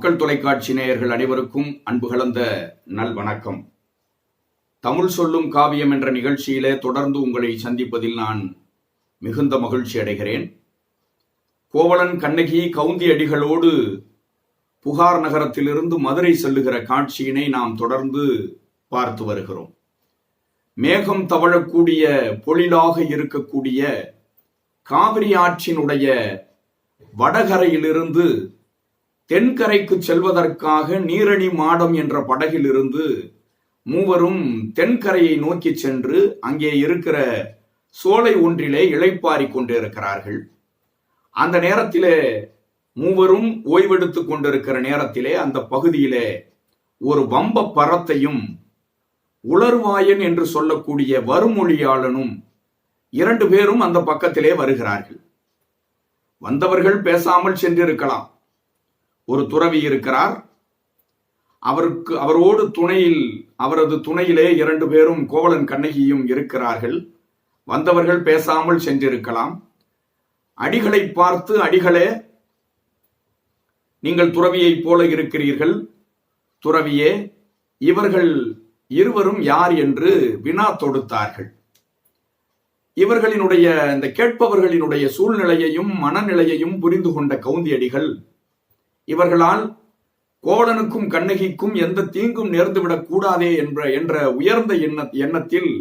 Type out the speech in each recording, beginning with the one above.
மக்கள் தொலைக்காட்சி நேயர்கள் அனைவருக்கும் அன்பு கலந்த நல்வணக்கம். தமிழ் சொல்லும் காவியம் என்ற நிகழ்ச்சியிலே தொடர்ந்து உங்களை சந்திப்பதில் நான் மிகுந்த மகிழ்ச்சி அடைகிறேன். கோவலன் கண்ணகி கவுந்தி அடிகளோடு புகார் நகரத்திலிருந்து மதுரை செல்லுகிற காட்சியினை நாம் தொடர்ந்து பார்த்து வருகிறோம். மேகம் தவழக்கூடிய பொழிலாக இருக்கக்கூடிய காவிரி ஆற்றினுடைய வடகரையிலிருந்து தென்கரைக்கு செல்வதற்காக நீரணி மாடம் என்ற படகிலிருந்து மூவரும் தென்கரையை நோக்கி சென்று அங்கே இருக்கிற சோலை ஒன்றிலே இளைப்பாரி கொண்டிருக்கிறார்கள். அந்த நேரத்திலே மூவரும் ஓய்வெடுத்துக் கொண்டிருக்கிற நேரத்திலே அந்த பகுதியிலே ஒரு வம்ப பரத்தையும் உலர்வாயன் என்று சொல்லக்கூடிய வருமொழியாளனும் இரண்டு பேரும் அந்த பக்கத்திலே வருகிறார்கள். வந்தவர்கள் பேசாமல் சென்றிருக்கலாம். ஒரு துறவி இருக்கிறார். அவருக்கு அவரோடு துணையில் அவரது துணையிலே இரண்டு பேரும் கோவலன் கண்ணகியும் இருக்கிறார்கள். வந்தவர்கள் பேசாமல் சென்றிருக்கலாம். அடிகளை பார்த்து அடிகளே நீங்கள் துறவியைப் போல இருக்கிறீர்கள். துறவியே இவர்கள் இருவரும் யார் என்று வினா தொடுத்தார்கள். இவர்களினுடைய இந்த கேட்பவர்களினுடைய சூழ்நிலையையும் மனநிலையையும் புரிந்து கொண்ட கவுந்தியடிகள் இவர்களால் கோவலனுக்கும் கண்ணகிக்கும் எந்த தீங்கும் நேர்ந்துவிடக் கூடாதே என்ற என்ற உயர்ந்த எண்ண எண்ணத்தில்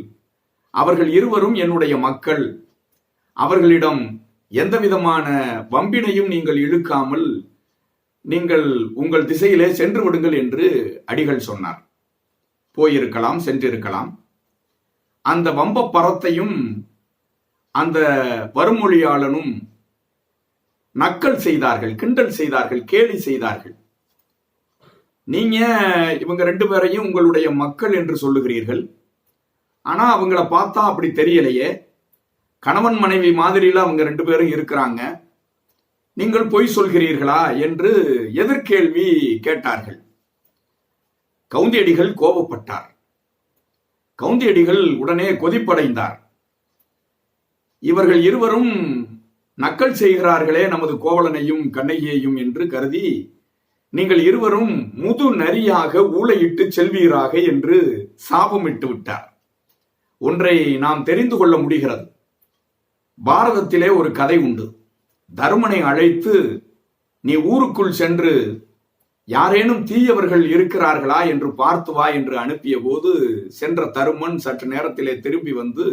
அவர்கள் இருவரும் என்னுடைய மக்கள். அவர்களிடம் எந்த விதமான வம்பினையும் நீங்கள் இழுக்காமல் நீங்கள் உங்கள் திசையிலே சென்று விடுங்கள் என்று அடிகள் சொன்னார். போயிருக்கலாம் சென்றிருக்கலாம். அந்த வம்ப பரத்தையும் அந்த வருமொழியாளனும் நக்கல் செய்தார்கள் கிண்டல் செய்தார்கள் கேலி செய்தார்கள். நீங்க இவங்க ரெண்டு பேரையும் உங்களுடைய மக்கள் என்று சொல்லுகிறீர்கள். ஆனா அவங்கள பார்த்தா அப்படி தெரியலையே. கணவன் மனைவி மாதிரியில அவங்க ரெண்டு பேரும் இருக்கிறாங்க. நீங்கள் பொய் சொல்கிறீர்களா என்று எதிர்கேள்வி கேட்டார்கள். கவுந்தியடிகள் கோபப்பட்டார். கவுந்தியடிகள் உடனே கொதிப்படைந்தார். இவர்கள் இருவரும் நக்கல் செய்கிறார்களே நமது கோவலனையும் கண்ணகியையும் என்று கருதி நீங்கள் இருவரும் முது நரியாக ஊழையிட்டு செல்வீராக என்று சாபமிட்டு விட்டார். ஒன்றை நாம் தெரிந்து கொள்ள முடிகிறது. பாரதத்திலே ஒரு கதை உண்டு. தருமனை அழைத்து நீ ஊருக்குள் சென்று யாரேனும் தீயவர்கள் இருக்கிறார்களா? என்று பார்த்து வா என்று அனுப்பிய போது சென்ற தருமன் சற்று நேரத்திலே திரும்பி வந்து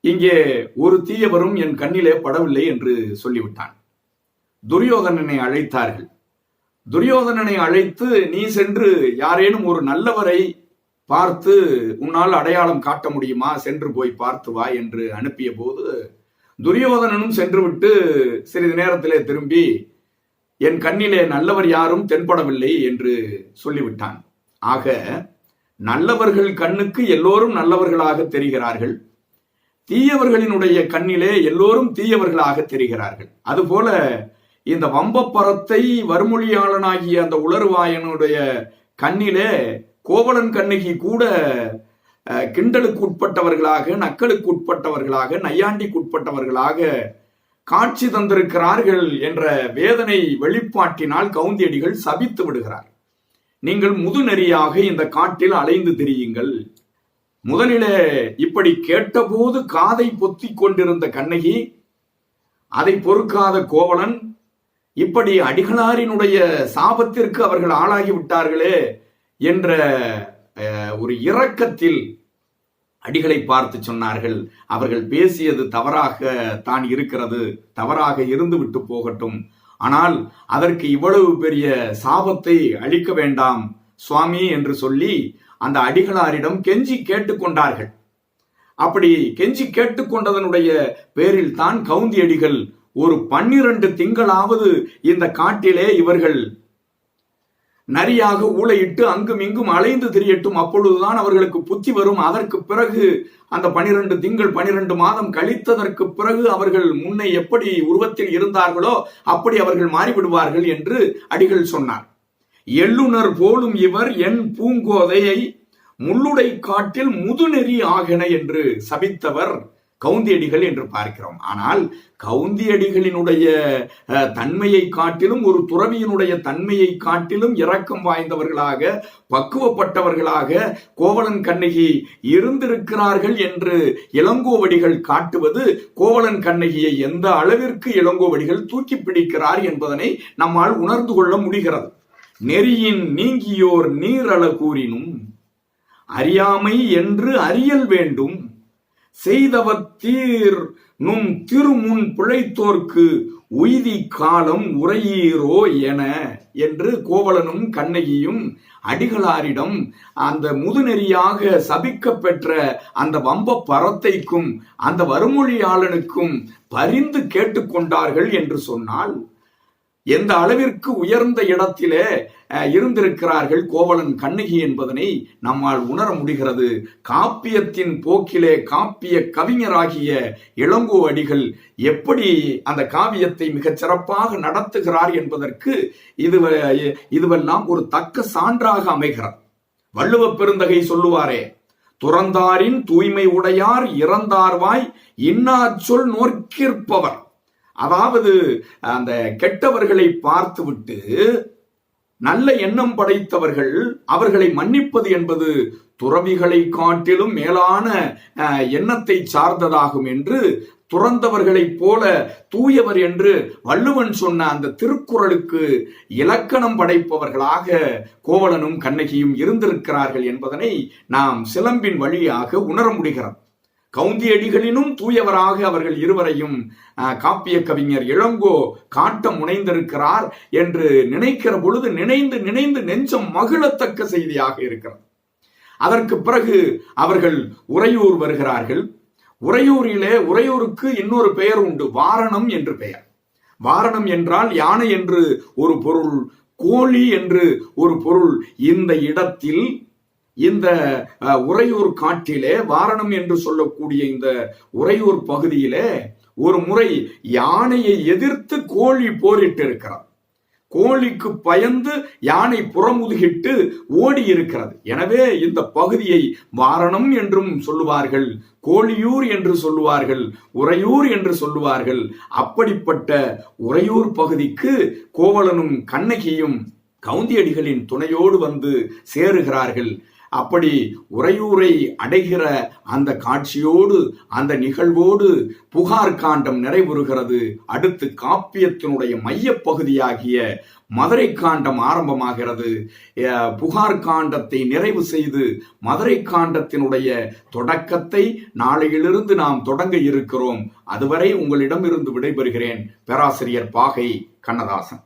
இங்கே ஒரு தீயவரும் என் கண்ணிலே படவில்லை என்று சொல்லிவிட்டான். துரியோதனனை அழைத்தார்கள். துரியோதனனை அழைத்து நீ சென்று யாரேனும் ஒரு நல்லவரை பார்த்து உன்னால் அடையாளம் காட்ட முடியுமா? சென்று போய் பார்த்து வா என்று அனுப்பிய போது துரியோதனனும் சென்றுவிட்டு சிறிது நேரத்திலே திரும்பி என் கண்ணிலே நல்லவர் யாரும் தென்படவில்லை என்று சொல்லிவிட்டான். ஆக நல்லவர்கள் கண்ணுக்கு எல்லோரும் நல்லவர்களாக தெரிகிறார்கள். தீயவர்களினுடைய கண்ணிலே எல்லோரும் தீயவர்களாக தெரிகிறார்கள். அதுபோல இந்த வம்பப்பரத்தை வறுமொழியாளனாகிய அந்த உலர்வாயனுடைய கண்ணிலே கோவலன் கண்ணகி கூட கிண்டலுக்கு உட்பட்டவர்களாக நக்கலுக்கு உட்பட்டவர்களாக நையாண்டிக்கு உட்பட்டவர்களாக காட்சி தந்திருக்கிறார்கள் என்ற வேதனை வெளிப்பாட்டினால் கவுந்தியடிகள் சபித்து விடுகிறார் நீங்கள் முதுநெறியாக இந்த காட்டில் அலைந்து திரியுங்கள். முதலிலே இப்படி கேட்டபோது காதை பொத்தி கொண்டிருந்த கண்ணகி அதை பொறுக்காத கோவலன் இப்படி அடிகளாரினுடைய சாபத்திற்கு அவர்கள் ஆளாகி விட்டார்களே என்ற ஒரு இரக்கத்தில் அடிகளை பார்த்து சொன்னார்கள். அவர்கள் பேசியது தவறாக தான் இருக்கிறது தவறாக இருந்து விட்டு போகட்டும். ஆனால் அதற்கு இவ்வளவு பெரிய சாபத்தை அளிக்க வேண்டாம் சுவாமி என்று சொல்லி அந்த அடிகளாரிடம் கெஞ்சி கேட்டுக்கொண்டார்கள். அப்படி கெஞ்சி கேட்டுக்கொண்டதனுடைய பேரில் தான் கவுந்தி அடிகள் ஒரு பன்னிரண்டு திங்களாவது இந்த காட்டிலே இவர்கள் நரியாக ஊழையிட்டு அங்கும் இங்கும் அலைந்து திரியட்டும். அப்பொழுதுதான் அவர்களுக்கு புத்தி வரும். அதற்கு பிறகு அந்த பனிரெண்டு திங்கள் பனிரெண்டு மாதம் கழித்ததற்கு பிறகு அவர்கள் முன்னை எப்படி உருவத்தில் இருந்தார்களோ அப்படி அவர்கள் மாறிவிடுவார்கள் என்று அடிகள் சொன்னார். எள்ளுனர் போலும் இவர் என் பூங்கோதையை முள்ளுடை காட்டில் முதுநெறி ஆகன என்று சபித்தவர் கவுந்தியடிகள் என்று பார்க்கிறோம். ஆனால் கவுந்தியடிகளினுடைய தன்மையை காட்டிலும் ஒரு துறவியினுடைய தன்மையை காட்டிலும் இரக்கம் வாய்ந்தவர்களாக பக்குவப்பட்டவர்களாக கோவலன் கண்ணகி இருந்திருக்கிறார்கள் என்று இளங்கோவடிகள் காட்டுவது கோவலன் கண்ணகியை எந்த அளவிற்கு இளங்கோவடிகள் தூக்கி பிடிக்கிறார் என்பதனை நம்மால் உணர்ந்து கொள்ள முடிகிறது. நெறியின் நீங்கியோர் நீரள கூறினும் அறியாமை என்று அறியல் வேண்டும் செய்தவத்தீர் நும் திருமுன் பிழைத்தோர்க்கு உய்தி காலம் உரையீரோ என என்று கோவலனும் கண்ணகியும் அடிகளாரிடம் அந்த முதுநெறியாக சபிக்க பெற்ற அந்த வம்ப பரத்தைக்கும் அந்த வறுமொழியாளனுக்கும் பரிந்து கேட்டுக்கொண்டார்கள் என்று சொன்னால் எந்த அளவிற்கு உயர்ந்த இடத்திலே அஹ், இருந்திருக்கிறார்கள் கோவலன் கண்ணகி என்பதனை நம்மால் உணர முடிகிறது. காப்பியத்தின் போக்கிலே காப்பிய கவிஞராகிய இளங்கோ அடிகள் எப்படி அந்த காவியத்தை மிகச் சிறப்பாக நடத்துகிறார் என்பதற்கு இது இதுவெல்லாம் ஒரு தக்க சான்றாக அமைகிறது. வள்ளுவ பெருந்தகை சொல்லுவாரே துறந்தாரின் தூய்மை உடையார் இறந்தார்வாய் இன்னாச் சொல் நோக்கிற்பவர் அதாவது அந்த கெட்டவர்களை பார்த்துவிட்டு நல்ல எண்ணம் படைத்தவர்கள் அவர்களை மன்னிப்பது என்பது துறவிகளை காட்டிலும் மேலான எண்ணத்தை சார்ந்ததாகும் என்று துறந்தவர்களைப் போல தூயவர் என்று வள்ளுவன் சொன்ன அந்த திருக்குறளுக்கு இலக்கணம் படைப்பவர்களாக கோவலனும் கண்ணகியும் இருந்திருக்கிறார்கள் என்பதனை நாம் சிலம்பின் வழியாக உணர முடிகிறது. கவுந்தியடிகளினும் தூயவராக அவர்கள் இருவரையும் காப்பிய கவிஞர் இளங்கோ காட்ட முனைந்திருக்கிறார் என்று நினைக்கிற பொழுது நினைந்து நினைந்து நெஞ்சம் மகிழத்தக்க செய்தியாக இருக்கிறது. அதற்கு பிறகு அவர்கள் உறையூர் வருகிறார்கள். உறையூரிலே உறையூருக்கு இன்னொரு பெயர் உண்டு வாரணம் என்று பெயர். வாரணம் என்றால் யானை என்று ஒரு பொருள் கோழி என்று ஒரு பொருள். இந்த இடத்தில் இந்த அஹ், உறையூர் காட்டிலே வாரணம் என்று சொல்லக்கூடிய இந்த உறையூர் பகுதியிலே ஒரு முறை யானையை எதிர்த்து கோழி போரிட்டு இருக்கிறார் கோழிக்கு பயந்து யானை புறமுதுகிட்டு ஓடி இருக்கிறது எனவே இந்த பகுதியை வாரணம் என்றும் சொல்லுவார்கள் கோழியூர் என்று சொல்லுவார்கள் உறையூர் என்று சொல்லுவார்கள். அப்படிப்பட்ட உறையூர் பகுதிக்கு கோவலனும் கண்ணகியும் கவுந்தியடிகளின் துணையோடு வந்து சேருகிறார்கள். அப்படி உறையூரை அடைகிற அந்த காட்சியோடு அந்த நிகழ்வோடு புகார் காண்டம் நிறைவுறுகிறது. அடுத்து காப்பியத்தினுடைய மையப்பகுதியாகிய மதுரை காண்டம் ஆரம்பமாகிறது. புகார் காண்டத்தை நிறைவு செய்து மதுரை காண்டத்தினுடைய தொடக்கத்தை நாளையிலிருந்து நாம் தொடங்க இருக்கிறோம். அதுவரை உங்களிடமிருந்து விடைபெறுகிறேன் பேராசிரியர் பாகை கண்ணதாசன்.